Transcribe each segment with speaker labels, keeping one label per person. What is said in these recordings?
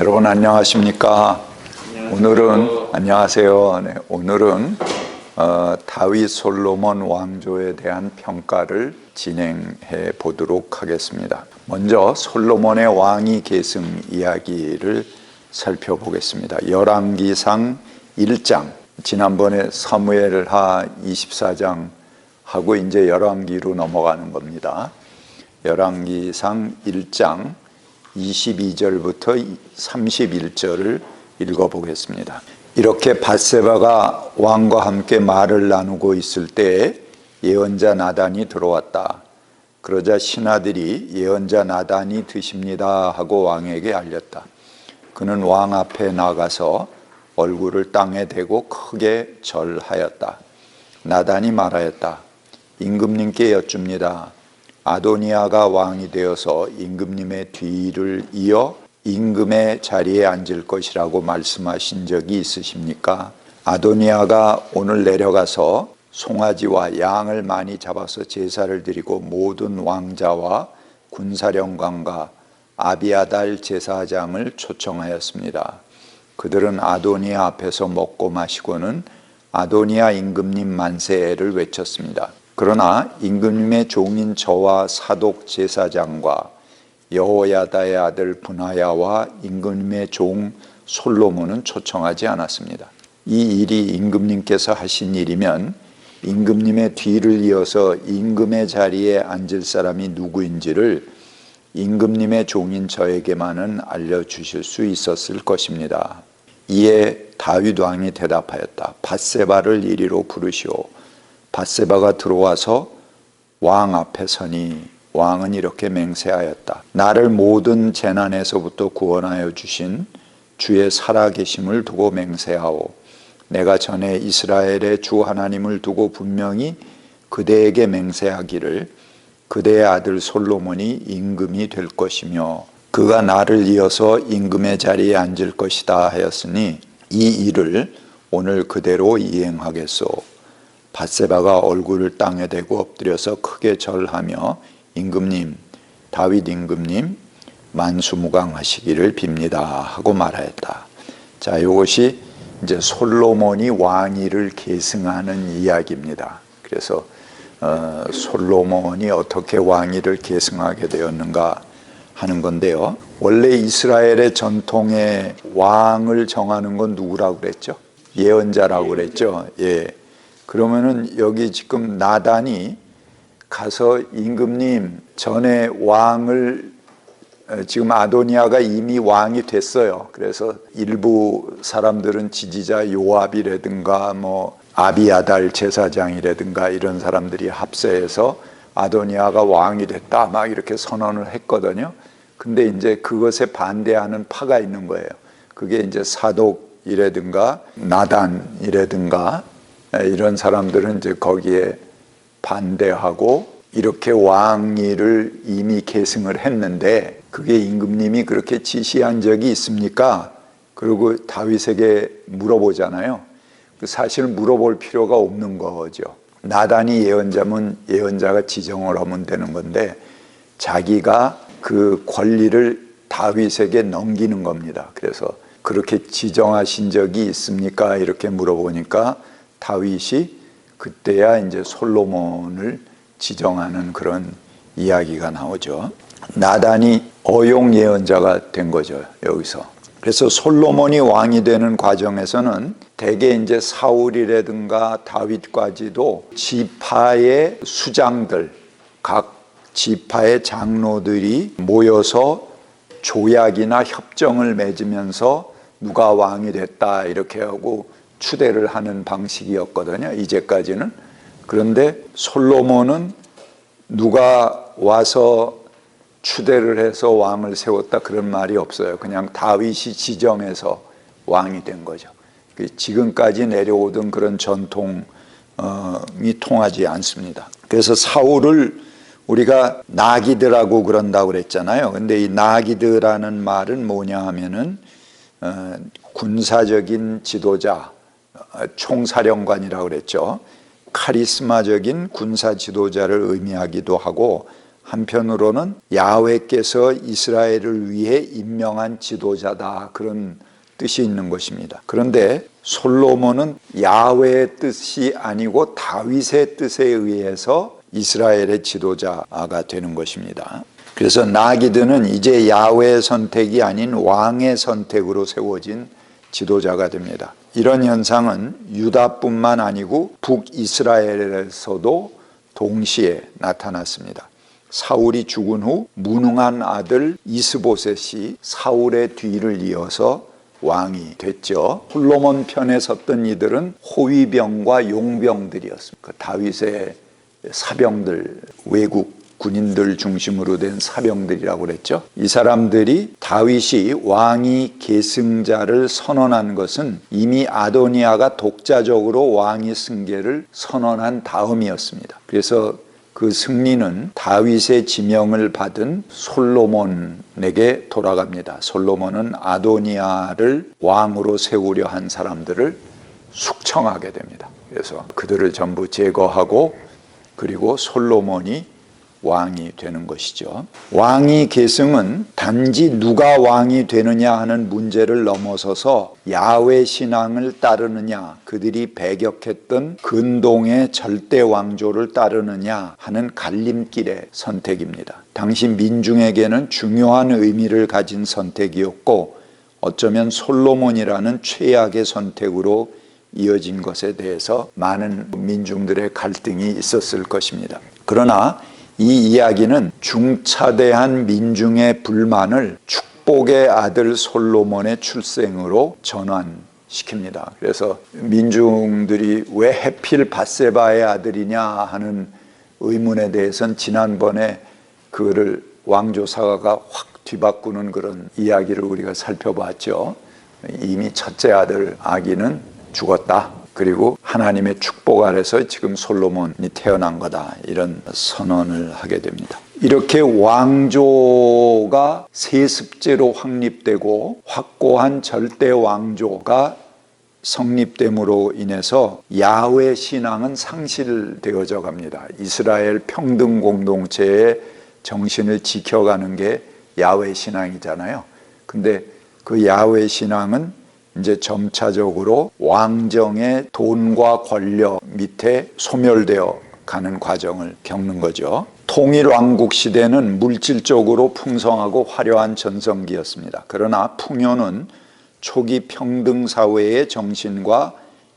Speaker 1: 여러분 안녕하십니까? 오늘은 안녕하세요. 네, 오늘은 어, 다윗 솔로몬 왕조에 대한 평가를 진행해 보도록 하겠습니다. 먼저 솔로몬의 왕위 계승 이야기를 살펴보겠습니다. 열왕기상 1장 지난번에 사무엘하 24장 하고 이제 열왕기로 넘어가는 겁니다. 열왕기상 1장 22절부터 31절을 읽어보겠습니다. 이렇게 바세바가 왕과 함께 말을 나누고 있을 때 예언자 나단이 들어왔다. 그러자 신하들이 예언자 나단이 드십니다 하고 왕에게 알렸다. 그는 왕 앞에 나가서 얼굴을 땅에 대고 크게 절하였다. 나단이 말하였다. 임금님께 여쭙니다. 아도니아가 왕이 되어서 임금님의 뒤를 이어 임금의 자리에 앉을 것이라고 말씀하신 적이 있으십니까? 아도니아가 오늘 내려가서 송아지와 양을 많이 잡아서 제사를 드리고 모든 왕자와 군사령관과 아비아달 제사장을 초청하였습니다. 그들은 아도니아 앞에서 먹고 마시고는 아도니아 임금님 만세를 외쳤습니다. 그러나 임금님의 종인 저와 사독 제사장과 여호야다의 아들 분하야와 임금님의 종 솔로몬은 초청하지 않았습니다. 이 일이 임금님께서 하신 일이면 임금님의 뒤를 이어서 임금의 자리에 앉을 사람이 누구인지를 임금님의 종인 저에게만은 알려주실 수 있었을 것입니다. 이에 다윗 왕이 대답하였다. 바세바를 이리로 부르시오. 바세바가 들어와서 왕 앞에 서니 왕은 이렇게 맹세하였다. 나를 모든 재난에서부터 구원하여 주신 주의 살아계심을 두고 맹세하오. 내가 전에 이스라엘의 주 하나님을 두고 분명히 그대에게 맹세하기를 그대의 아들 솔로몬이 임금이 될 것이며 그가 나를 이어서 임금의 자리에 앉을 것이다 하였으니 이 일을 오늘 그대로 이행하겠소. 바세바가 얼굴을 땅에 대고 엎드려서 크게 절하며 임금님 다윗 임금님 만수무강하시기를 빕니다 하고 말하였다. 자, 이것이 이제 솔로몬이 왕위를 계승하는 이야기입니다. 그래서 어, 솔로몬이 어떻게 왕위를 계승하게 되었는가 하는 건데요. 원래 이스라엘의 전통의 왕을 정하는 건 누구라고 그랬죠? 예언자라고 그랬죠. 예. 그러면은 여기 지금 나단이 가서 임금님 전에 왕을 지금 아도니아가 이미 왕이 됐어요. 그래서 일부 사람들은 지지자 요압이라든가 뭐 아비아달 제사장이라든가 이런 사람들이 합세해서 아도니아가 왕이 됐다 막 이렇게 선언을 했거든요. 근데 이제 그것에 반대하는 파가 있는 거예요. 그게 이제 사독이라든가 나단이라든가 이런 사람들은 이제 거기에 반대하고 이렇게 왕위를 이미 계승을 했는데 그게 임금님이 그렇게 지시한 적이 있습니까? 그리고 다윗에게 물어보잖아요. 사실 물어볼 필요가 없는 거죠. 나단이 예언자면 예언자가 지정을 하면 되는 건데 자기가 그 권리를 다윗에게 넘기는 겁니다. 그래서 그렇게 지정하신 적이 있습니까? 이렇게 물어보니까 다윗이 그때야 이제 솔로몬을 지정하는 그런 이야기가 나오죠. 나단이 어용 예언자가 된 거죠. 여기서. 그래서 솔로몬이 왕이 되는 과정에서는 대개 이제 사울이라든가 다윗까지도 지파의 수장들, 각 지파의 장로들이 모여서 조약이나 협정을 맺으면서 누가 왕이 됐다 이렇게 하고 추대를 하는 방식이었거든요. 이제까지는. 그런데 솔로몬은 누가 와서 추대를 해서 왕을 세웠다 그런 말이 없어요. 그냥 다윗이 지정해서 왕이 된 거죠. 그 지금까지 내려오던 그런 전통이 통하지 않습니다. 그래서 사울을 우리가 나기드라고 그런다고 그랬잖아요. 근데 이 나기드라는 말은 뭐냐 하면은 어, 군사적인 지도자, 어, 총사령관이라고 그랬죠. 카리스마적인 군사 지도자를 의미하기도 하고 한편으로는 야훼께서 이스라엘을 위해 임명한 지도자다 그런 뜻이 있는 것입니다. 그런데 솔로몬은 야훼의 뜻이 아니고 다윗의 뜻에 의해서 이스라엘의 지도자가 되는 것입니다. 그래서 나기드는 이제 야훼의 선택이 아닌 왕의 선택으로 세워진 지도자가 됩니다. 이런 현상은 유다뿐만 아니고 북이스라엘에서도 동시에 나타났습니다. 사울이 죽은 후 무능한 아들 이스보셋이 사울의 뒤를 이어서 왕이 됐죠. 솔로몬 편에 섰던 이들은 호위병과 용병들이었습니다. 그 다윗의 사병들, 외국 군인들 중심으로 된 사병들이라고 그랬죠. 이 사람들이 다윗이 왕이 계승자를 선언한 것은 이미 아도니아가 독자적으로 왕위 승계를 선언한 다음이었습니다. 그래서 그 승리는 다윗의 지명을 받은 솔로몬에게 돌아갑니다. 솔로몬은 아도니아를 왕으로 세우려 한 사람들을 숙청하게 됩니다. 그래서 그들을 전부 제거하고 그리고 솔로몬이 왕이 되는 것이죠. 왕위 계승은 단지 누가 왕이 되느냐 하는 문제를 넘어서서 야훼 신앙을 따르느냐, 그들이 배격했던 근동의 절대 왕조를 따르느냐 하는 갈림길의 선택입니다. 당시 민중에게는 중요한 의미를 가진 선택이었고 어쩌면 솔로몬이라는 최악의 선택으로 이어진 것에 대해서 많은 민중들의 갈등이 있었을 것입니다. 그러나 이 이야기는 중차대한 민중의 불만을 축복의 아들 솔로몬의 출생으로 전환시킵니다. 그래서 민중들이 왜 해필 바세바의 아들이냐 하는 의문에 대해서는 지난번에 그거를 왕조사가 확 뒤바꾸는 그런 이야기를 우리가 살펴봤죠. 이미 첫째 아들 아기는 죽었다. 그리고 하나님의 축복 아래서 지금 솔로몬이 태어난 거다. 이런 선언을 하게 됩니다. 이렇게 왕조가 세습제로 확립되고 확고한 절대 왕조가 성립됨으로 인해서 야훼 신앙은 상실되어져 갑니다. 이스라엘 평등 공동체의 정신을 지켜가는 게 야훼 신앙이잖아요. 근데 그 야훼 신앙은 이제 점차적으로 왕정의 돈과 권력 밑에 소멸되어 가는 과정을 겪는 거죠. 통일 왕국 시대는 물질적으로 풍성하고 화려한 전성기였습니다. 그러나 풍요는 초기 평등 사회의 정신과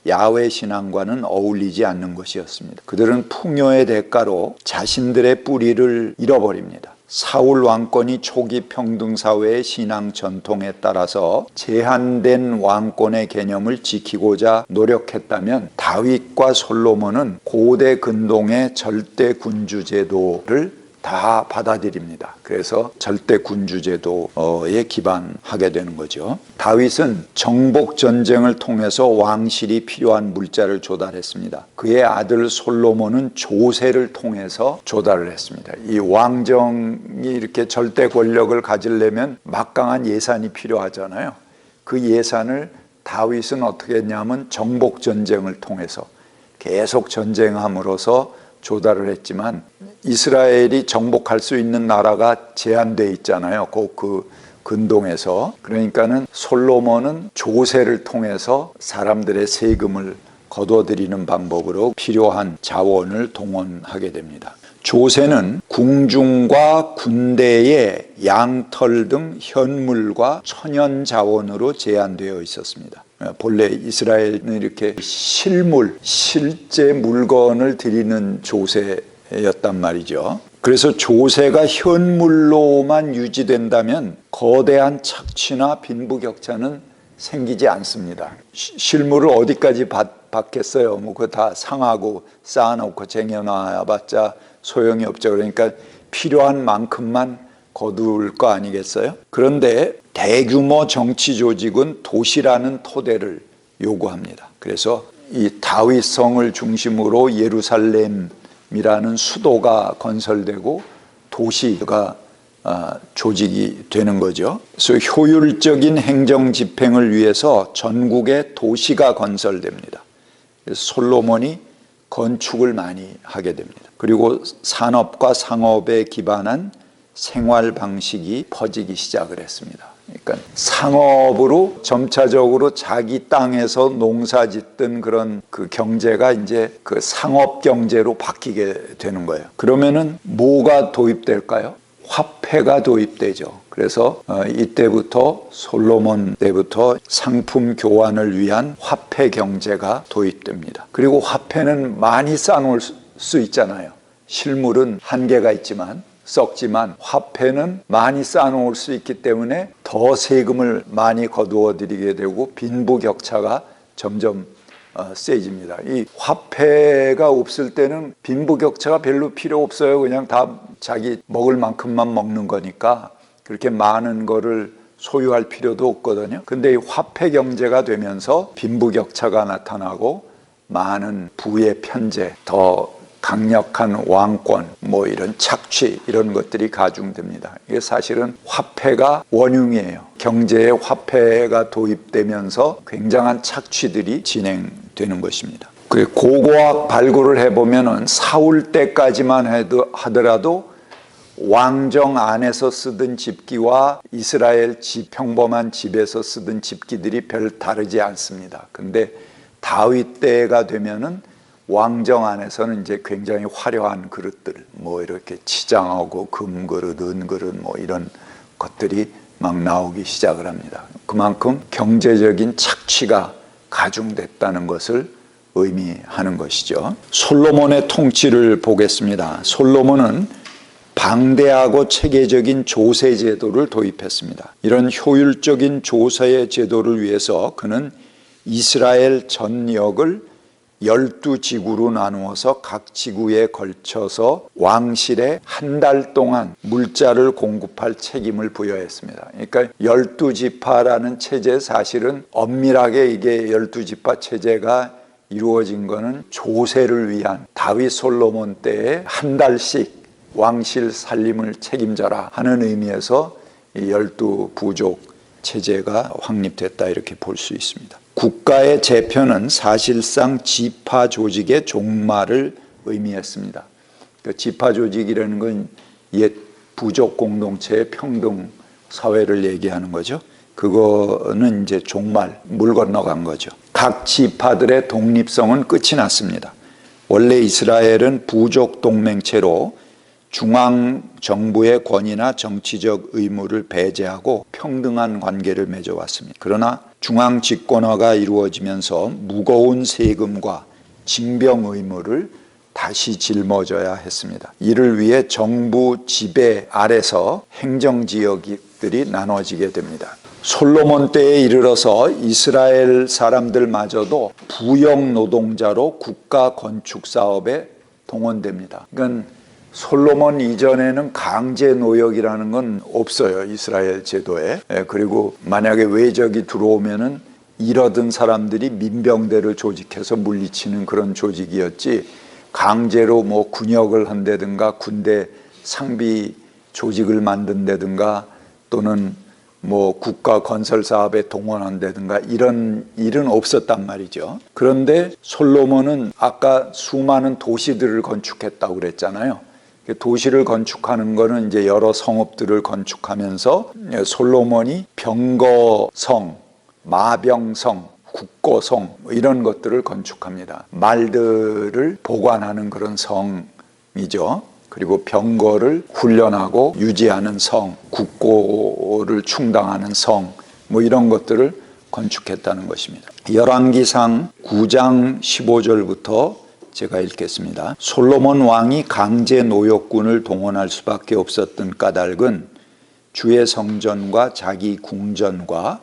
Speaker 1: 야외 신앙과는 어울리지 않는 것이었습니다. 그들은 풍요의 대가로 자신들의 뿌리를 잃어버립니다. 사울 왕권이 초기 평등 사회의 신앙 전통에 따라서 제한된 왕권의 개념을 지키고자 노력했다면 다윗과 솔로몬은 고대 근동의 절대 군주 제도를 다 받아들입니다. 그래서 절대 군주 제도에 기반하게 되는 거죠. 다윗은 정복 전쟁을 통해서 왕실이 필요한 물자를 조달했습니다. 그의 아들 솔로몬은 조세를 통해서 조달을 했습니다. 이 왕정이 이렇게 절대 권력을 가지려면 막강한 예산이 필요하잖아요. 그 예산을 다윗은 어떻게 했냐면 정복 전쟁을 통해서 계속 전쟁함으로써 조달을 했지만 이스라엘이 정복할 수 있는 나라가 제한돼 있잖아요. 꼭그 근동에서 그러니까는 솔로몬은 조세를 통해서 사람들의 세금을 거둬들이는 방법으로 필요한 자원을 동원하게 됩니다. 조세는 궁중과 군대의 양털 등 현물과 천연 자원으로 제한되어 있었습니다. 본래 이스라엘은 이렇게 실물, 실제 물건을 드리는 조세였단 말이죠. 그래서 조세가 현물로만 유지된다면 거대한 착취나 빈부격차는 생기지 않습니다. 실물을 어디까지 받, 받겠어요? 뭐 그거 다 상하고 쌓아놓고 쟁여놔봤자 소용이 없죠. 그러니까 필요한 만큼만 거둘 거 아니겠어요? 그런데 대규모 정치 조직은 도시라는 토대를 요구합니다. 그래서 이 다윗성을 중심으로 예루살렘이라는 수도가 건설되고 도시가 조직이 되는 거죠. 그래서 효율적인 행정 집행을 위해서 전국에 도시가 건설됩니다. 솔로몬이 건축을 많이 하게 됩니다. 그리고 산업과 상업에 기반한 생활 방식이 퍼지기 시작을 했습니다. 그러니까 상업으로 점차적으로 자기 땅에서 농사 짓던 그런 그 경제가 이제 그 상업 경제로 바뀌게 되는 거예요. 그러면은 뭐가 도입될까요? 화폐가 도입되죠. 그래서 어, 이때부터 솔로몬 때부터 상품 교환을 위한 화폐 경제가 도입됩니다. 그리고 화폐는 많이 쌓아놓을 수 있잖아요. 실물은 한계가 있지만 썩지만 화폐는 많이 쌓아놓을 수 있기 때문에 더 세금을 많이 거두어 드리게 되고 빈부격차가 점점 어, 세집니다. 이 화폐가 없을 때는 빈부격차가 별로 필요 없어요. 그냥 다 자기 먹을 만큼만 먹는 거니까 그렇게 많은 거를 소유할 필요도 없거든요. 근데 이 화폐 경제가 되면서 빈부격차가 나타나고 많은 부의 편제, 더 강력한 왕권, 뭐 이런 착취 이런 것들이 가중됩니다. 이게 사실은 화폐가 원흉이에요. 경제에 화폐가 도입되면서 굉장한 착취들이 진행되는 것입니다. 그 고고학 발굴을 해보면은 사울 때까지만 해도 하더라도 왕정 안에서 쓰던 집기와 이스라엘 집 평범한 집에서 쓰던 집기들이 별 다르지 않습니다. 근데 다윗 때가 되면은 왕정 안에서는 이제 굉장히 화려한 그릇들, 뭐 이렇게 치장하고 금그릇, 은그릇, 뭐 이런 것들이 막 나오기 시작을 합니다. 그만큼 경제적인 착취가 가중됐다는 것을 의미하는 것이죠. 솔로몬의 통치를 보겠습니다. 솔로몬은 방대하고 체계적인 조세 제도를 도입했습니다. 이런 효율적인 조세의 제도를 위해서 그는 이스라엘 전역을 열두 지구로 나누어서 각 지구에 걸쳐서 왕실에 한 달 동안 물자를 공급할 책임을 부여했습니다. 그러니까 열두 지파라는 체제 사실은 엄밀하게 이게 열두 지파 체제가 이루어진 것은 조세를 위한 다윗 솔로몬 때에 한 달씩 왕실 살림을 책임져라 하는 의미에서 이 열두 부족 체제가 확립됐다 이렇게 볼 수 있습니다. 국가의 재편은 사실상 지파 조직의 종말을 의미했습니다. 그 지파 조직이라는 건 옛 부족 공동체의 평등 사회를 얘기하는 거죠. 그거는 이제 종말, 물 건너간 거죠. 각 지파들의 독립성은 끝이 났습니다. 원래 이스라엘은 부족 동맹체로 중앙 정부의 권위나 정치적 의무를 배제하고 평등한 관계를 맺어왔습니다. 그러나 중앙 집권화가 이루어지면서 무거운 세금과 징병 의무를 다시 짊어져야 했습니다. 이를 위해 정부 지배 아래서 행정 지역들이 나눠지게 됩니다. 솔로몬 때에 이르러서 이스라엘 사람들마저도 부역 노동자로 국가 건축 사업에 동원됩니다. 그러니까 솔로몬 이전에는 강제 노역이라는 건 없어요 이스라엘 제도에 예, 그리고 만약에 외적이 들어오면은 잃어든 사람들이 민병대를 조직해서 물리치는 그런 조직이었지 강제로 뭐 군역을 한다든가 군대 상비 조직을 만든다든가 또는 뭐 국가 건설 사업에 동원한다든가 이런 일은 없었단 말이죠. 그런데 솔로몬은 아까 수많은 도시들을 건축했다고 그랬잖아요. 도시를 건축하는 것은 이제 여러 성읍들을 건축하면서 솔로몬이 병거성, 마병성, 국고성 뭐 이런 것들을 건축합니다. 말들을 보관하는 그런 성이죠. 그리고 병거를 훈련하고 유지하는 성, 국고를 충당하는 성, 뭐 이런 것들을 건축했다는 것입니다. 열왕기상 9장 15절부터 제가 읽겠습니다. 솔로몬 왕이 강제 노역군을 동원할 수밖에 없었던 까닭은 주의 성전과 자기 궁전과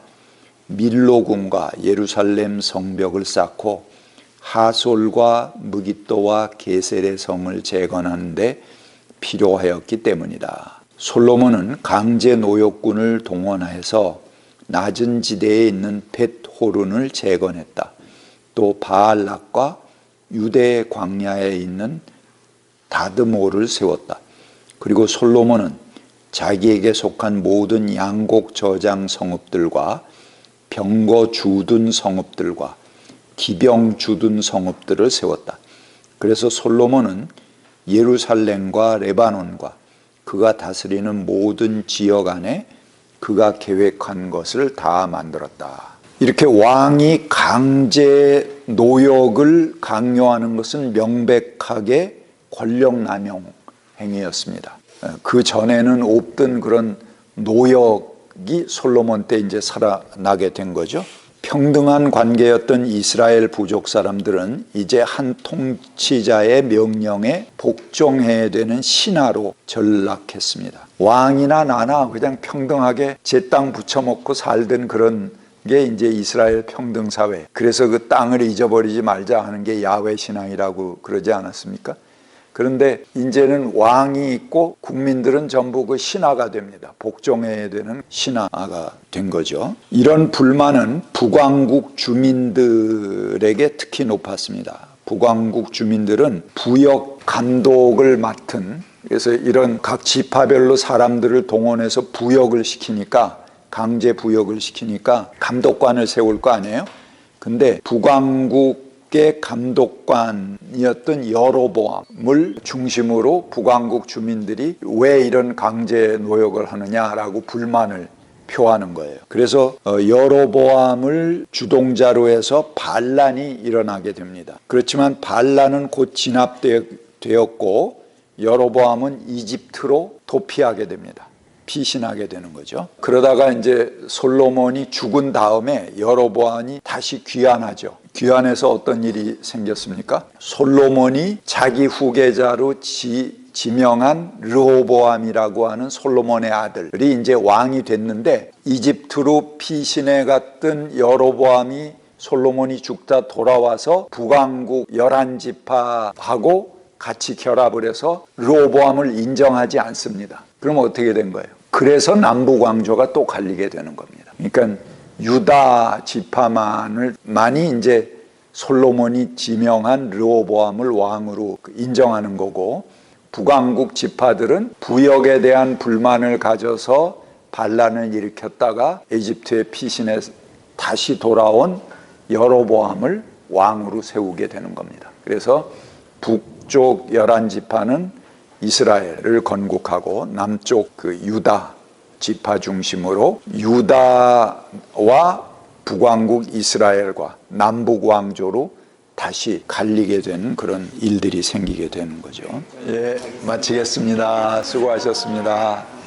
Speaker 1: 밀로궁과 예루살렘 성벽을 쌓고 하솔과 무기또와 게셀의 성을 재건하는데 필요하였기 때문이다. 솔로몬은 강제 노역군을 동원해서 낮은 지대에 있는 벳호른을 재건했다. 또 바알락과 유대 광야에 있는 다드모를 세웠다. 그리고 솔로몬은 자기에게 속한 모든 양곡 저장 성읍들과 병거 주둔 성읍들과 기병 주둔 성읍들을 세웠다. 그래서 솔로몬은 예루살렘과 레바논과 그가 다스리는 모든 지역 안에 그가 계획한 것을 다 만들었다. 이렇게 왕이 강제 노역을 강요하는 것은 명백하게 권력 남용 행위였습니다. 그 전에는 없던 그런 노역이 솔로몬 때 이제 살아나게 된 거죠. 평등한 관계였던 이스라엘 부족 사람들은 이제 한 통치자의 명령에 복종해야 되는 신하로 전락했습니다. 왕이나 나나 그냥 평등하게 제 땅 붙여먹고 살던 그런 게 이제 이스라엘 평등 사회. 그래서 그 땅을 잊어버리지 말자 하는 게 야외 신앙이라고 그러지 않았습니까? 그런데 이제는 왕이 있고 국민들은 전부 그 신하가 됩니다. 복종해야 되는 신하가 된 거죠. 이런 불만은 북왕국 주민들에게 특히 높았습니다. 북왕국 주민들은 부역 감독을 맡은 그래서 이런 각 지파별로 사람들을 동원해서 부역을 시키니까 강제 부역을 시키니까 감독관을 세울 거 아니에요? 근데 북왕국 의 감독관이었던 여로보암을 중심으로 북왕국 주민들이 왜 이런 강제 노역을 하느냐라고 불만을 표하는 거예요. 그래서 어, 여로보암을 주동자로 해서 반란이 일어나게 됩니다. 그렇지만 반란은 곧 진압되었고 여로보암은 이집트로 도피하게 됩니다. 피신하게 되는 거죠. 그러다가 이제 솔로몬이 죽은 다음에 여로보암이 다시 귀환하죠. 귀환해서 어떤 일이 생겼습니까? 솔로몬이 자기 후계자로 지, 지명한 르호보암이라고 하는 솔로몬의 아들이 이제 왕이 됐는데 이집트로 피신해 갔던 여로보암이 솔로몬이 죽다 돌아와서 북왕국 열한 지파하고 같이 결합을 해서 르호보암을 인정하지 않습니다. 그럼 어떻게 된 거예요? 그래서 남북 왕조가 또 갈리게 되는 겁니다. 그러니까 유다 지파만을 많이 이제 솔로몬이 지명한 르호보암을 왕으로 인정하는 거고 북왕국 지파들은 부역에 대한 불만을 가져서 반란을 일으켰다가 에집트의 피신에 다시 돌아온 여로보암을 왕으로 세우게 되는 겁니다. 그래서 북쪽 열한 지파는 이스라엘을 건국하고 남쪽 그 유다 지파 중심으로 유다와 북왕국 이스라엘과 남북 왕조로 다시 갈리게 되는 그런 일들이 생기게 되는 거죠. 예, 마치겠습니다. 수고하셨습니다.